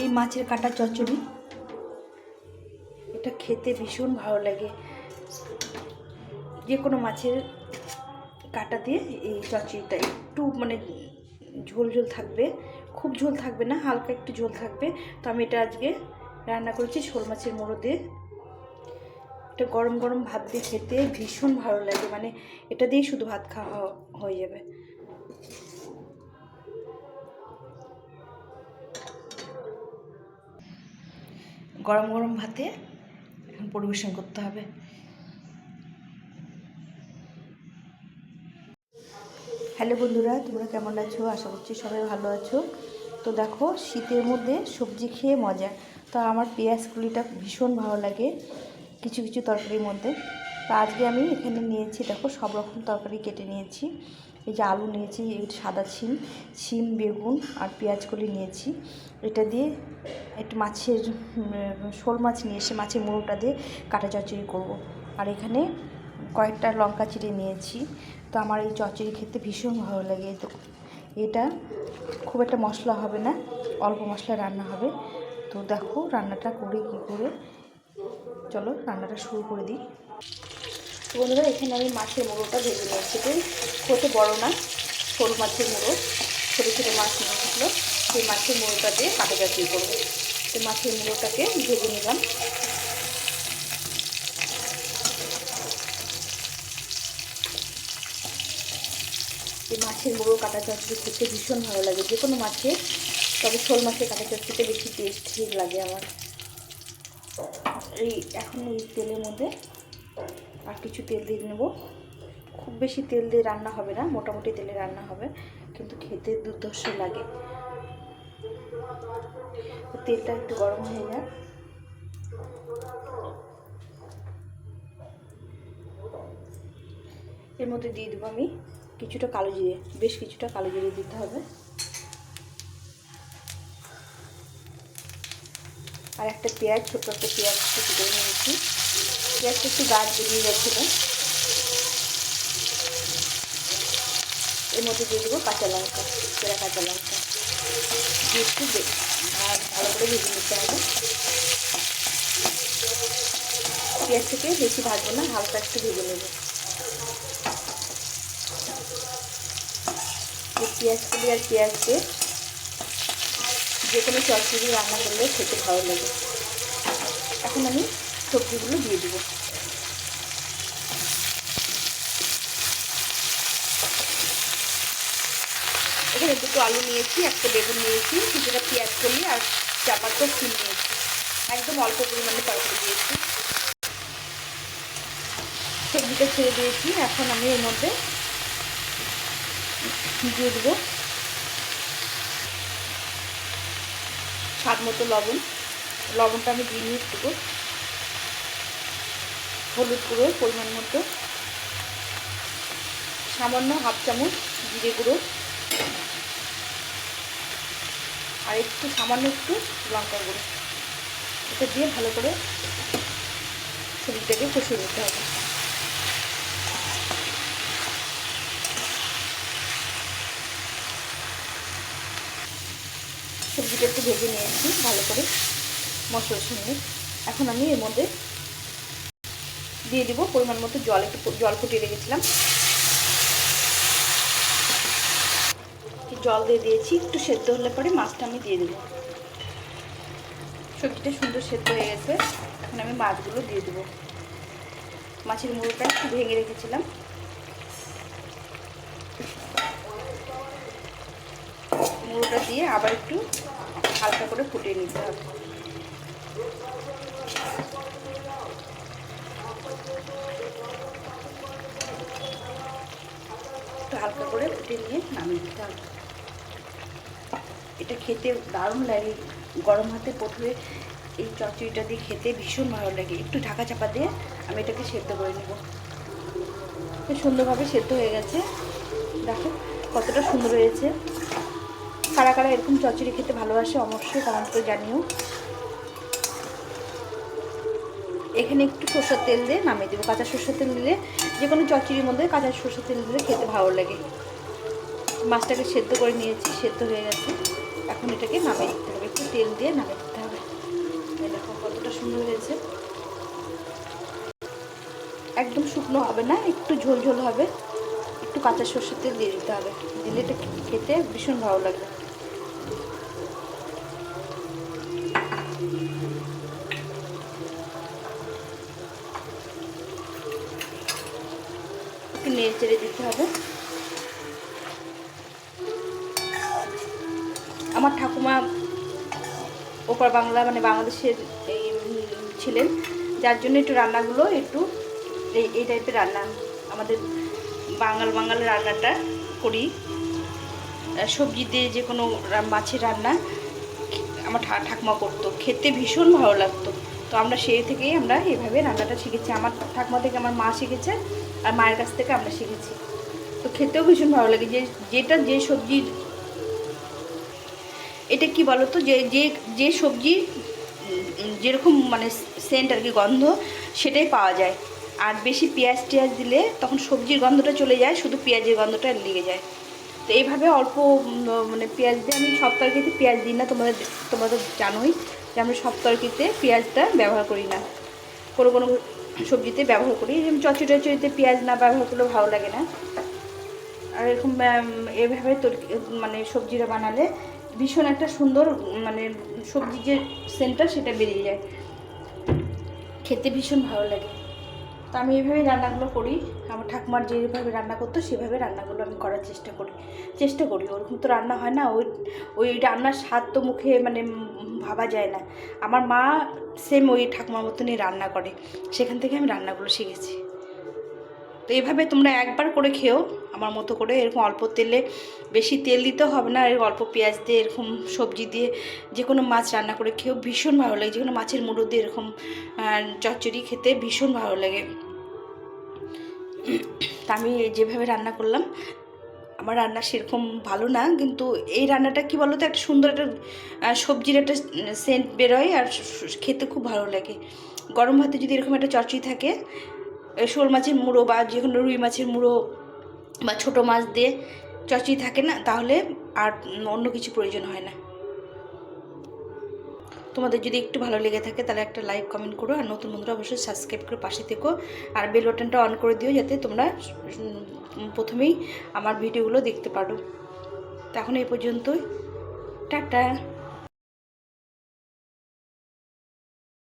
এই মাছের কাটা চচ্চড়ি। এটা খেতে ভীষণ ভালো লাগে। যে কোনো মাছের কাটা দিয়ে এই চচ্চড়িটা একটু মানে ঝোল ঝোল থাকবে। খুব ঝোল থাকবে না, হালকা একটু ঝোল থাকবে। তো আমি এটা আজকে রান্না করেছি শোল মাছের মুড়ো দিয়ে। এটা গরম গরম ভাত দিয়ে খেতে ভীষণ ভালো লাগে মানে এটা দিয়েই শুধু ভাত খাওয়া হয়ে যাবে। গরম গরম ভাতে পরিবেশন করতে হবে। হ্যালো বন্ধুরা, তোমরা কেমন আছো? আশা করছি সবাই ভালো আছো। তো দেখো, শীতের মধ্যে সবজি খেয়ে মজা। তো আমার পেঁয়াজ কুলিটা ভীষণ ভালো লাগে, কিছু কিছু তরকারির মধ্যে। তো আজকে আমি এখানে নিয়েছি, দেখো, সব রকম তরকারি কেটে নিয়েছি। এই যে আলু নিয়েছি সাদা শিম শিম বেগুন আর পেঁয়াজ কলি নিয়েছি। এটা দিয়ে একটু মাছের শোল মাছ নিয়ে এসে মাছের মুড়োটা দিয়ে কাটা চচ্চড়ি করব। আর এখানে কয়েকটা লঙ্কা চিড়ে নিয়েছি। তো আমার এই চচ্চড়ি খেতে ভীষণ ভালো লাগে। তো এটা খুব একটা মশলা হবে না, অল্প মশলা রান্না হবে। তো দেখো রান্নাটা করে কী করে। চলো রান্নাটা শুরু করে দিই। বন্ধুরা, এখানে আমি মাছের মুড়োটা ভেজে নিয়েছি কত বড় না শোল মাছের মুড়ো, ছোটো ছোটো মাছ নিয়েছিল সেই মাছের মুড়োটা দিয়ে কাটা চাকরি করব। তো মাছের মুড়োটাকে ভেজে নিলাম। এই মাছের মুড়ো কাটা চচ্চড়ি খেতে ভীষণ ভালো লাগে। যে কোনো মাছে, তবে শোল মাছের কাটা চচ্চড়িতে বেশি টেস্টি লাগে আমার। এই এখন এই তেলের মধ্যে আর কিছু তেল দিয়ে নেব। খুব বেশি তেল দিয়ে রান্না হবে না, মোটামুটি তেলে রান্না হবে, কিন্তু খেতে দুর্ধর্ষ লাগে। তেলটা একটু গরম হয়ে যাক। এর মধ্যে দিয়ে দেবো আমি কিছুটা কালো জিরে, বেশ কিছুটা কালো জিরে দিতে হবে। আর একটা পেঁয়াজ, ছোট্ট একটা পেঁয়াজ করে নিয়েছি। পেঁয়াজটা একটু গাছ বেরিয়ে গেছিল এর মধ্যে দিয়ে দেবো কাঁচা লঙ্কা পেঁড়া কাঁচা লঙ্কা। দিয়ে একটু ভালো করে ভেজে নিতে হবে। পেঁয়াজ থেকে বেশি ভাজবো না, হালকা একটু ভেজে নেব। এই পেঁয়াজগুলি আর পেঁয়াজ দিয়ে যে কোনো চচ্চড়ি রান্না করলে খেতে ভালো লাগে। এখন আমি সবজিগুলো দিয়ে দেবো। এখানে দুটো আলু নিয়েছি, একটা বেগুন নিয়েছি, কিছুটা পেঁয়াজ কলি আর চাপাতো ফুল নিয়েছি। একদম অল্প পরিমাণে তরকারি দিয়েছি। সবজিটা ছেড়ে দিয়েছি, এখন আমি এর মধ্যে দিয়ে দেবো স্বাদ মতো লবণ। লবণটা আমি দিয়ে নিয়ে একটু হলুদ গুঁড়ো পরিমাণ মতো। সামান্য হাফ চামচ জিরে গুঁড়ো। আর একটু সামান্য একটু লঙ্কা গুঁড়ো। এটা দিয়ে ভালো করে সবজিটাকে কষিয়ে নিতে হবে। সবজিটা একটু ভেজে নিয়েছি, ভালো করে মশলার সঙ্গে। এখন আমি এর মধ্যে দিয়ে দিব, পরিমাণ মতো জল, একটু জল ফুটিয়ে রেখেছিলাম। জল দিয়ে দিয়েছি, একটু সেদ্ধ হলে পরে মাছটা আমি দিয়ে দেবো। সবজিটা সুন্দর সেদ্ধ হয়ে গেছে, এখন আমি মাছগুলো দিয়ে দেবো। মাছের মুড়োটা একটু ভেঙে রেখেছিলাম। মুড়োটা দিয়ে আবার একটু হালকা করে ফুটিয়ে নিতে হবে। একটু হালকা করে ফুটিয়ে নিয়ে নামিয়ে দিতে হবে। এটা খেতে দারুণ লাগে, গরম হাতে প্রথমে এই চচ্চড়িটা দিয়ে খেতে ভীষণ ভালো লাগে। একটু ঢাকা চাপা দিয়ে আমি এটাকে সেদ্ধ করে নেব। সুন্দরভাবে সেদ্ধ হয়ে গেছে। দেখো কতটা সুন্দর হয়েছে। কারা কারা এরকম চচ্চড়ি খেতে ভালোবাসে অবশ্যই কমেন্ট করে জানিও। এখানে একটু সরষের তেল দিয়ে নামিয়ে দেবো। কাঁচা সরষের তেল দিলে যে কোনো চচ্চড়ির মধ্যে কাঁচা সরষের তেল দিলে খেতে ভালো লাগে। মাছটাকে সেদ্ধ করে নিয়েছি, সেদ্ধ হয়ে গেছে। এখন এটাকে নামিয়ে দিতে হবে। একটু তেল দিয়ে নামিয়ে দিতে হবে। দেখো কতটা সুন্দর হয়েছে। একদম শুকনো হবে না, একটু ঝোল ঝোল হবে। একটু কাঁচা সর্ষের তেল দিয়ে দিতে হবে। দিলে এটা খেতে ভীষণ ভালো লাগবে। একটু নেড়ে চেড়ে দিতে হবে। আমার ঠাকুমা ওপার বাংলা মানে বাংলাদেশের এই ছিলেন, যার জন্য একটু রান্নাগুলো একটু এই এই টাইপের রান্না, আমাদের বাঙাল বাঙাল রান্নাটা করি। সবজি দিয়ে যে কোনো মাছের রান্না আমার ঠা- ঠাকুমা করতো। খেতে ভীষণ ভালো লাগতো। তো আমরা সেই থেকেই আমরা এইভাবে রান্নাটা শিখেছি। আমার ঠাকুমা থেকে আমার মা শিখেছে আর মায়ের কাছ থেকে আমরা শিখেছি। তো খেতেও ভীষণ ভালো লাগে। যে, যেটা যে সবজির এটা কি বলতো? যে যে যে সবজি, যেরকম মানে সেন্ট আর কি গন্ধ, সেটাই পাওয়া যায়। আর বেশি পেঁয়াজ টিয়াজ দিলে তখন সবজির গন্ধটা চলে যায়, শুধু পেঁয়াজের গন্ধটা লেগে যায়। তো এইভাবে অল্প মানে পেঁয়াজ দিয়ে আমি সব তরকারিতে পেঁয়াজ দিই না তোমরা তোমরা তো জানোই যে আমরা সব তরকারিতে পেঁয়াজটা ব্যবহার করি না। কোনো কোনো সবজিতে ব্যবহার করি। যেমন চচড়ি টচড়িতে পেঁয়াজ না ব্যবহার করলে ভালো লাগে না। আর এরকম এভাবে তরকি মানে সবজিটা বানালে ভীষণ একটা সুন্দর মানে সবজির যে সেন্টটা সেটা বেরিয়ে যায়। খেতে ভীষণ ভালো লাগে। তো আমি এইভাবেই রান্নাগুলো করি। আমার ঠাকুমার যেভাবে রান্না করতো, সেভাবে রান্নাগুলো আমি করার চেষ্টা করি চেষ্টা করি। ওরকম তো রান্না হয় না, ওই ওই রান্নার স্বাদ তো মুখে মানে ভাবা যায় না। আমার মা সেম ওই ঠাকুমার মতনই রান্না করে। সেখান থেকে আমি রান্নাগুলো শিখেছি। তো এইভাবে তোমরা একবার করে খেও, আমার মতো করে। এরকম অল্প তেলে বেশি তেল দিতে হবে না, এরকম অল্প পেঁয়াজ দিয়ে, এরকম সবজি দিয়ে যে কোনো মাছ রান্না করে খেও, ভীষণ ভালো লাগে। যে কোনো মাছের মুড়ো দিয়ে এরকম চচ্চড়ি খেতে ভীষণ ভালো লাগে। তা আমি যেভাবে রান্না করলাম, আমার রান্না সেরকম ভালো না, কিন্তু এই রান্নাটা কি বলো তো একটা সুন্দর একটা সবজির একটা সেন্ট বেরোয় আর খেতে খুব ভালো লাগে। গরম ভাতে যদি এরকম একটা চচ্চড়ি থাকে শোল মাছের মুড়ো বা যে কোনো রুই মাছের মুড়ো বা ছোটো মাছ দিয়ে চচ্চড়ি থাকে না, তাহলে আর অন্য কিছু প্রয়োজন হয় না। তোমাদের যদি একটু ভালো লেগে থাকে, তাহলে একটা লাইক, কমেন্ট করো। আর নতুন বন্ধুরা অবশ্যই সাবস্ক্রাইব করে পাশে থেকো। আর বেল বাটনটা অন করে দিও যাতে তোমরা প্রথমেই আমার ভিডিওগুলো দেখতে পারো। তো এখন এই পর্যন্তই। টাটা!